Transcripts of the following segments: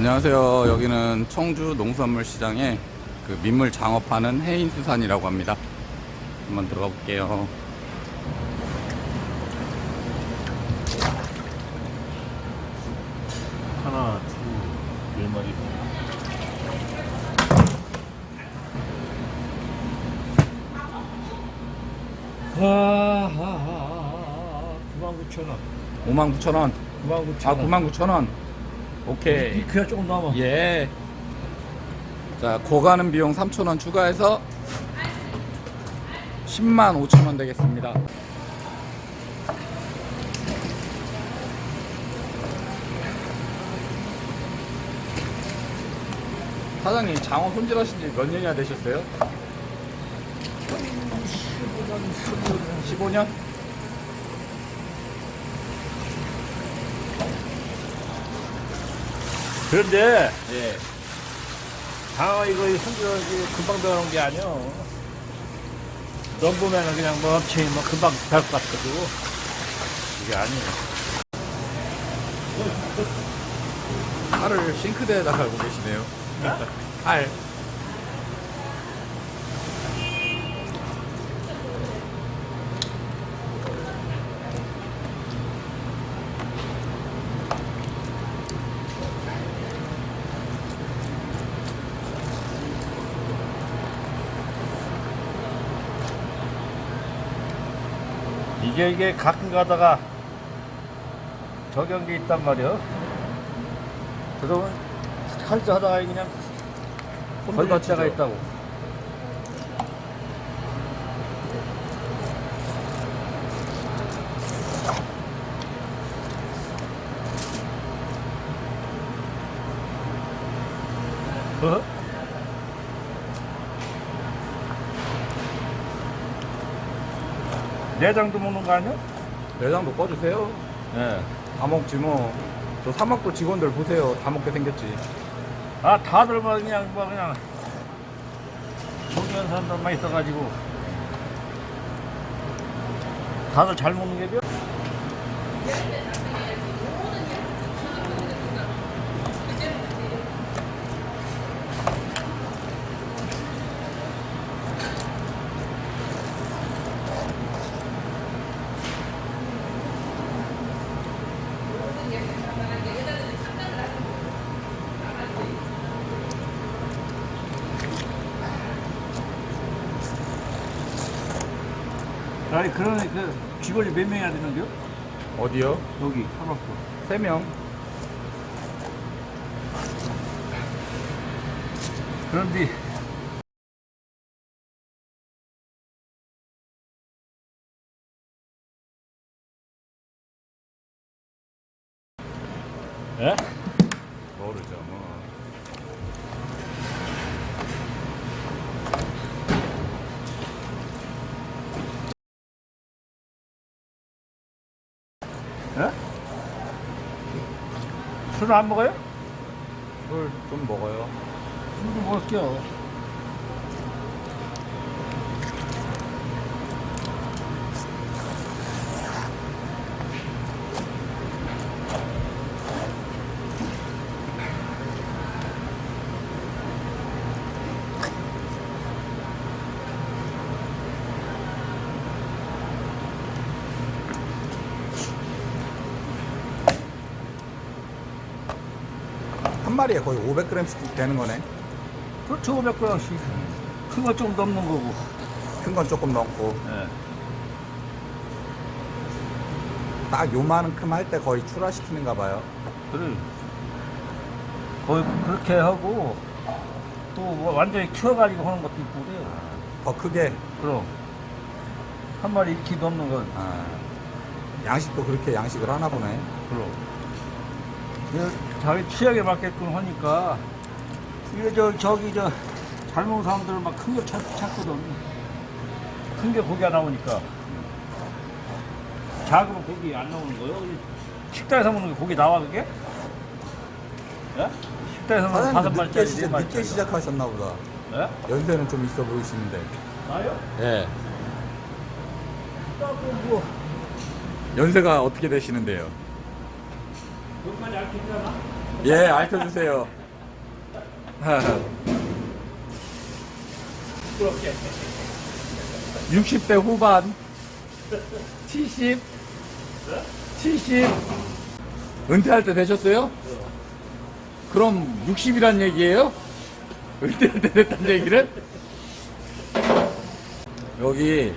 안녕하세요. 여기는 청주 농수산물 시장에 그 민물 장업하는 해인수산이라고 합니다. 한번 들어가 볼게요. 하나, 둘, 네 마리. 아, 9만 9천 원. 59,000원. 9만 9천 아, 원. 99,000원. 오케이. 그야 조금 남아. 예. 자, 고가는 비용 3,000원 추가해서 10만 5천원 되겠습니다. 사장님, 장어 손질하신 지 몇 년이나 되셨어요? 15년? 그런데 예. 장어 이거 손질하기 금방 배우는 게 아니야. 넘보면은 그냥 뭐 업체에 뭐 금방 배울 것 같아도 이게 아니야. 알을 싱크대에다 갈고 계시네요. 알. 이게 이게 가끔 가다가 저경기 있단 말이야. 그러면 칼질 하다가 그냥 걸릴 때가. 있다고. 어? 내장도 먹는 거 아니야? 내장도 꺼주세요. 예. 다 먹지 뭐. 저 사막도 직원들 보세요. 다 먹게 생겼지. 아 다들 뭐 그냥 뭐 그냥 청년 사람들만 있어가지고 다들 잘 먹는 게 벼? 아니 그런 그 직원이 몇 명이나 되는데요? 어디요? 여기 하박도 세 명. 그런데 예? 모르죠 술을 안 먹어요? 술 좀 먹어요. 술도 먹을게요. 마리에 거의 500g씩 되는 거네. 그렇죠, 500g씩. 큰거좀 넘는 거고. 큰 건 조금 넣고 예. 딱 요만큼 할 때 거의 출하시키는가 봐요. 그래. 거의 그렇게 하고 또 완전히 키워가지고 하는 것도 있고 그래요. 더 크게. 그럼 한 마리 익히 넘는 건 아, 양식도 그렇게 양식을 하나 보네. 그럼. 자기 취향에 맞게끔 하니까 이게 저 저기 저 젊은 사람들은 막 큰 거 찾거든. 큰 게 고기 안 나오니까 작으면 고기 안 나오는 거요. 식당에서 먹는 게 고기 나와 그게? 예? 식당에서 먹는 다섯 사장님 늦게, 마리짜리 네 시작. 늦게 시작하셨나 보다. 예? 연세는 좀 있어 보이시는데. 나요? 예. 뭐 연세가 어떻게 되시는데요? 몇마리 알겠잖아. 예, 알려주세요. 60대 후반, 70, 70. 은퇴할 때 되셨어요? 그럼 60이란 얘기예요? 은퇴할 때 됐단 얘기를? 여기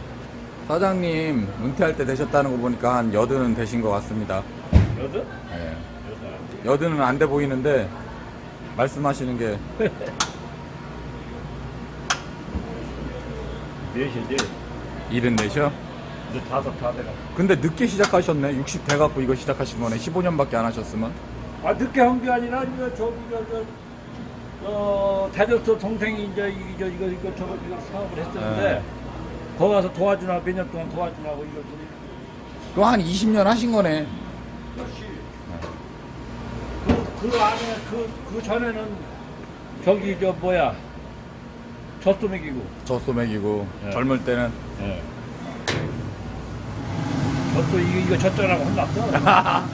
사장님 은퇴할 때 되셨다는 거 보니까 한 여든은 되신 것 같습니다. 여덟? 예. 여든은 안돼 보이는데 말씀하시는 게 넷이지. 일은 내셔? 이제 다섯 다 돼가. 근데 늦게 시작하셨네. 60 돼갖고 이거 시작하신 거네. 15년밖에 안 하셨으면. 아 늦게 한 게 아니라 이거 저기 저저 어, 대저서 동생이 이제 이- 이거 이거 이거 저거 이거 사업을 했었는데 네. 거기 가서 도와주나 몇 년 동안 도와주나고 이거 둘이 그럼 한 20년 하신 거네. 그, 그 안에 그, 그 전에는 저기 저 뭐야 젖소 먹이고 젖소 먹이고 네. 젊을 때는 젖소 이거 이거 젖소라고 혼났어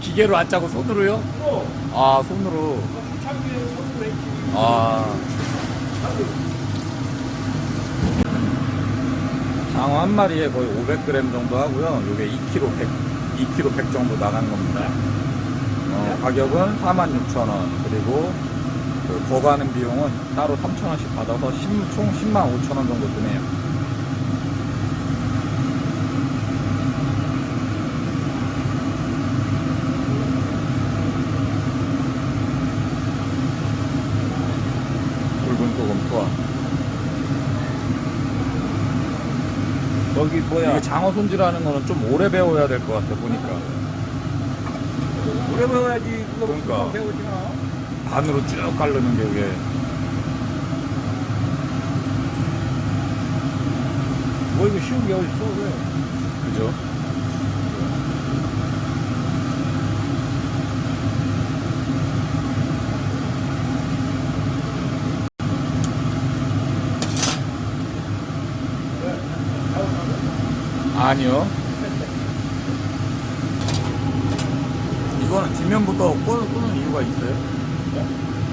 기계로 안 짜고 손으로요? 또아 손으로. 젖소 아 장어 한 마리에 거의 500g 정도 하고요. 요게 2kg 100, 2kg 100 정도 나간 겁니다. 어, 가격은 46,000원 그리고 그 거가는 비용은 따로 3,000원씩 받아서 10, 총 10만 5천원 정도 드네요. 붉은 소금 투하. 거기 뭐야 이게 장어 손질하는 거는 좀 오래 배워야 될 것 같아 보니까 배워야지 그거 그러니까. 배우지 마 반으로 쭉 깔르는 게 이게 뭐 이거 쉬운 게 어딨어 왜 그죠? 아니요. 이거는 뒷면부터 끄는, 끄는 이유가 있어요?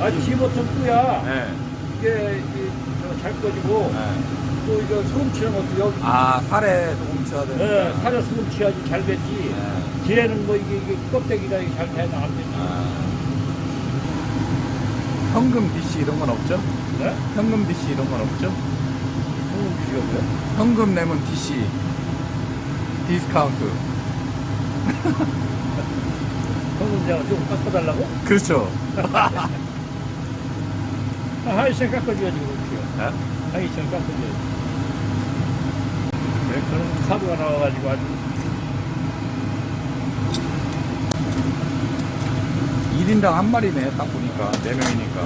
아니 집어서 뿌야 네. 이게 이게 저잘 꺼지고 네. 또 이거 소금 치는 것도 여기 아, 살에 조금 쳐야 되는 네, 사려 소금 치야지 잘 됐지 네. 뒤에는 뭐 이게, 이게 껍데기가 이게 잘 되나 안 되지 아. 현금 DC 이런 건 없죠? 네? 현금 DC 이런 건 없죠? 소금 주시가 뭐야? 현금 내면 DC 디스카운트 소금 내가 좀 깎아달라고? 그렇죠. 아, 하이센 깎아줘야지 그렇게요? 네? 하이센 깎아줘야지. 왜 그런 사고가 나와가지고 아주 1인당 한 마리네 딱 보니까. 4명이니까.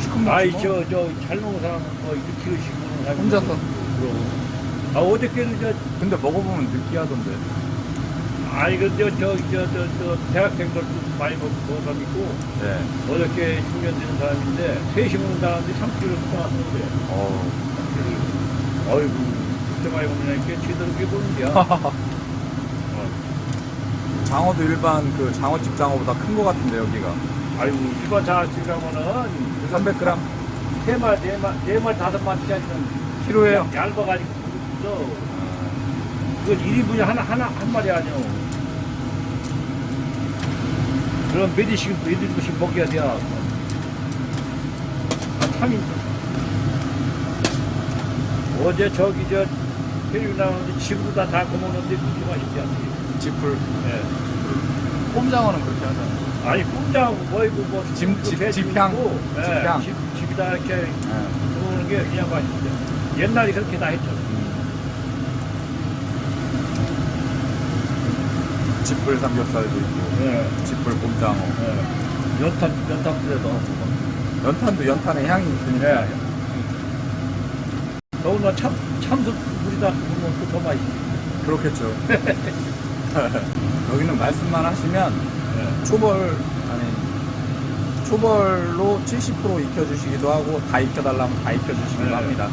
시커멓지 아이 뭐. 저저잘 먹는 사람은 뭐 이렇게 키우시고 혼자서. 그러고. 아 어저께도 저 근데 먹어보면 느끼하던데 아니 그저저저저 대학생들도 많이 먹 먹어 있고 네. 어저께 중년되는 사람인데 셋이 먹는다는데 3kg 나왔는데 어. 어이구 그때 많이 먹느니까 제대로 게 보는데야 장어도 일반 그 장어집 장어보다 큰 거 같은데 여기가. 아이고 일반 장아찌 가면은 300g 세마리 네마 네마리 다섯 마리짜리는 키로예요? 얇아가지고 저 그건 1인분이 하나 하나 한 마리 아니오 그럼 몇 인분씩 먹여야 돼한 3인 어제 저기 저 헬기 나오는데 지금도 다다 고먹는데 그렇게 맛있지 않지 지풀 예. 꼼장어는 그렇게 하잖아요 아니 꼼장하고 뭐이고 뭐 집- 그 집- 돼지 집향. 예, 집향. 집, 집에다 이렇게 네. 들어오는 게 그냥 맛있죠 옛날에 그렇게 다 했죠 지풀 삼겹살도 있고 예. 지풀 꼼장어 예. 연탄 연탄 불에도 연탄도 연탄에 향이 있으니까 예. 더구나 참 참수 물이다 부으면 또더 맛있지 그렇겠죠 여기는 말씀만 하시면 예. 초벌 아니 초벌로 70% 익혀주시기도 하고 다 익혀달라면 다 익혀주시기도 네. 합니다.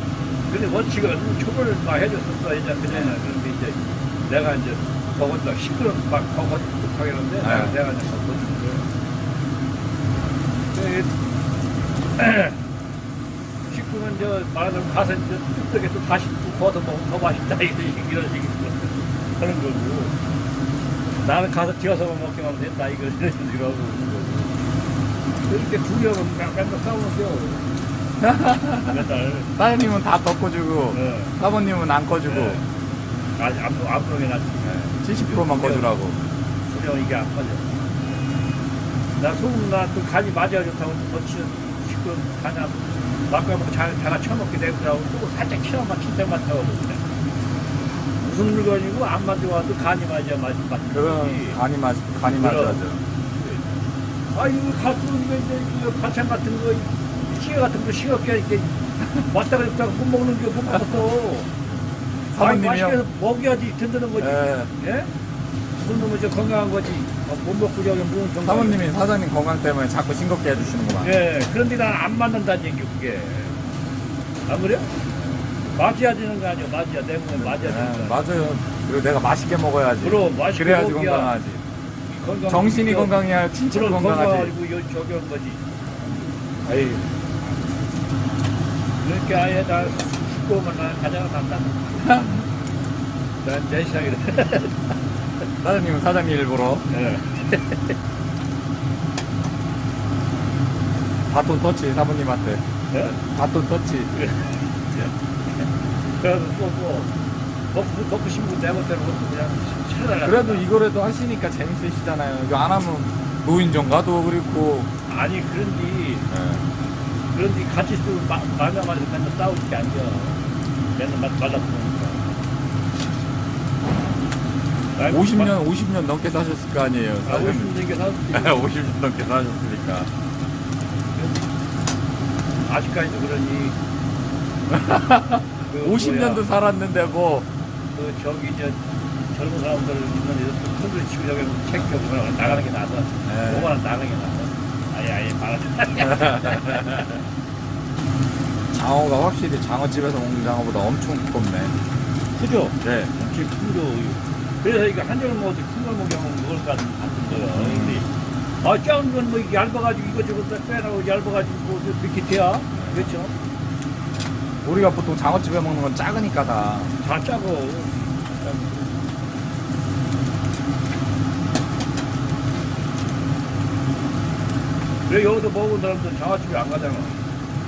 근데 원칙은 초벌을 막 해줬었어 이제 그전에는 그런데 이제 내가 이제 거건 더 시끄럽 막 거건 하는데 네. 내가 이제 거건 그 식구는 저 말을 가서 이제 뚝뚝해서 다시 또 거서 먹으면 더 맛있다 이런 식으로 이런 식으로 하는 거고 나는 가서 튀어서만 먹기만 됐다 이거 이런 식으로 하고 이렇게 두려움은 맨날 싸우는데요 사장님은 다 덮어주고 네. 사모님은 안 꺼주고 네. 아직 안, 안 부르게 놨지 네. 70%만 꺼주라고 소령 이게 안 맞아. 나 소금 나또 간이 맞아야 좋다고 더 치는 지금 간이 막가면 잘 자가 쳐먹게 되더라고 또 살짝 치어만 칠 때만 타고 그래. 무슨 물건이고 안 맞아와도 간이 맞아야 맛이 맞지. 그런 간이 맞 간이. 맞아야죠 아 이거 가끔 이거 이제 이거 반찬 같은 거 시어 같은 거 싱겁게 이렇게 왔다 갔다 못 먹는 게못 먹었어. 아니, 사모님이요? 맛있게 먹여야지 든든한 거지. 예. 예? 무슨 놈은 저 건강한 거지. 어, 못 먹고 저기 무슨 건강. 사모님이 사장님 건강 때문에 자꾸 싱겁게 해주시는구만 예, 그런데 난 안 맞는다는 얘기 그게. 안 그래요? 맞아야 되는 거 아니야? 맞아야 내 몸에 맞아야 예, 되는 거. 맞아요 그리고 내가 맛있게 먹어야지 그럼 맛있게 그래야지 먹어야 건강하지 건강. 정신이 건강해야 그런 건강하지 건강하고 여- 저기 한 거지. 에이. 그렇게 아예 나 난 가자가 난다. 난내 시상이래. 사장님은 사장님 일부러 예. 바톤 터치 사모님한테 예? 바톤 터치 그래서 또 뭐, 먹고, 먹고 싶은 내 멋대로 먹고 그냥 차려달라. 그래도 이거라도 하시니까 재밌으시잖아요 이거 안 하면 노인정 가도 그렇고 아니, 그런데, 예. 그런데 같이 쓰고 말려가지고 맨날 싸우는 게 아니야. 맨날 맞, 맞아보니까. 50년 50년 넘게 사셨을 거 아니에요 아, 사장님 50년 게 사는데 50년 넘게 사셨으니까 아직까지도 그러니. 그 50년도 뭐야, 살았는데 뭐 그 저기 저 젊은 사람들 있는 데서 손들 치고 저기 챙겨 보면 나가는 게 나서 네. 5만 원 나가는 게 나서 아예 아예 말하자 장어가 확실히 장어집에서 먹는 장어보다 엄청 두껍네. 크죠? 네. 엄청 큰거. 그래서 이거 한 점을 먹어도 큰걸 먹으면 먹을 것 같은 거야 근데 아 작은 건뭐 얇아가지고 이거저거 다 빼라고 얇아가지고 뭐 이렇게 돼야? 그렇죠? 우리가 보통 장어집에 먹는 건 작으니까 다. 다 짜고 왜 여기서 먹은 사람들 장아집에 안 가잖아.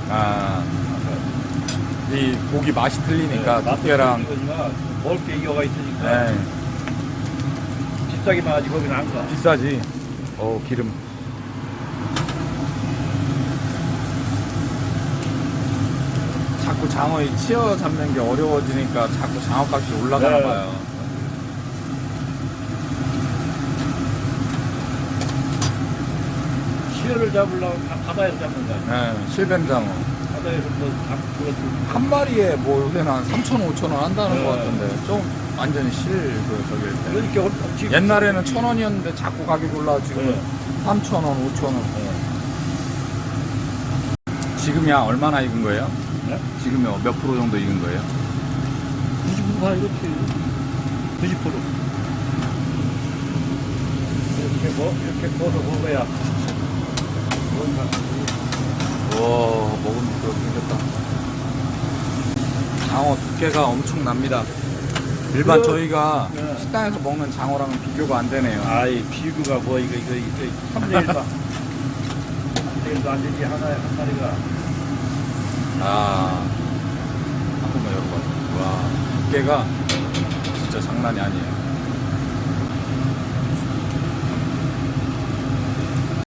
아, 이 고기 맛이 틀리니까 네, 두께랑. 먹을 게 이거가 있으니까. 네, 비싸기만 하지 거기는 안 가. 비싸지. 어 기름. 자꾸 장어에 치어 잡는 게 어려워지니까 자꾸 장어값이 올라가나 네. 봐요 시어를 잡으려면 다 바다에서 잡는 거 아니야. 네, 실뱀장어 바다에서 뭐 잡고 한 마리에 뭐 요새는 한 3천 5천 원 한다는 네. 것 같은데 좀 완전히 실 그 저기일 때 그러니까 얼- 지금 옛날에는 천 원이었는데 자꾸 가격이 올라 지금 네. 3천 원, 5천 원. 지금이야 얼마나 익은 거예요? 네? 지금이 몇 프로 정도 익은 거예요? 90%가 이렇게 90% 이렇게 뭐 이렇게 구워서 먹어야 와 먹으면 또 생겼다. 장어 두께가 엄청납니다. 일반 그- 저희가 네. 식당에서 먹는 장어랑은 비교가 안 되네요. 아이 비교가 뭐 이거 이거 이거 3대 1도 3대 1도 안 되지 하나에 한 마리가 아, 한 번만 열어봐. 와, 두께가 진짜 장난이 아니에요.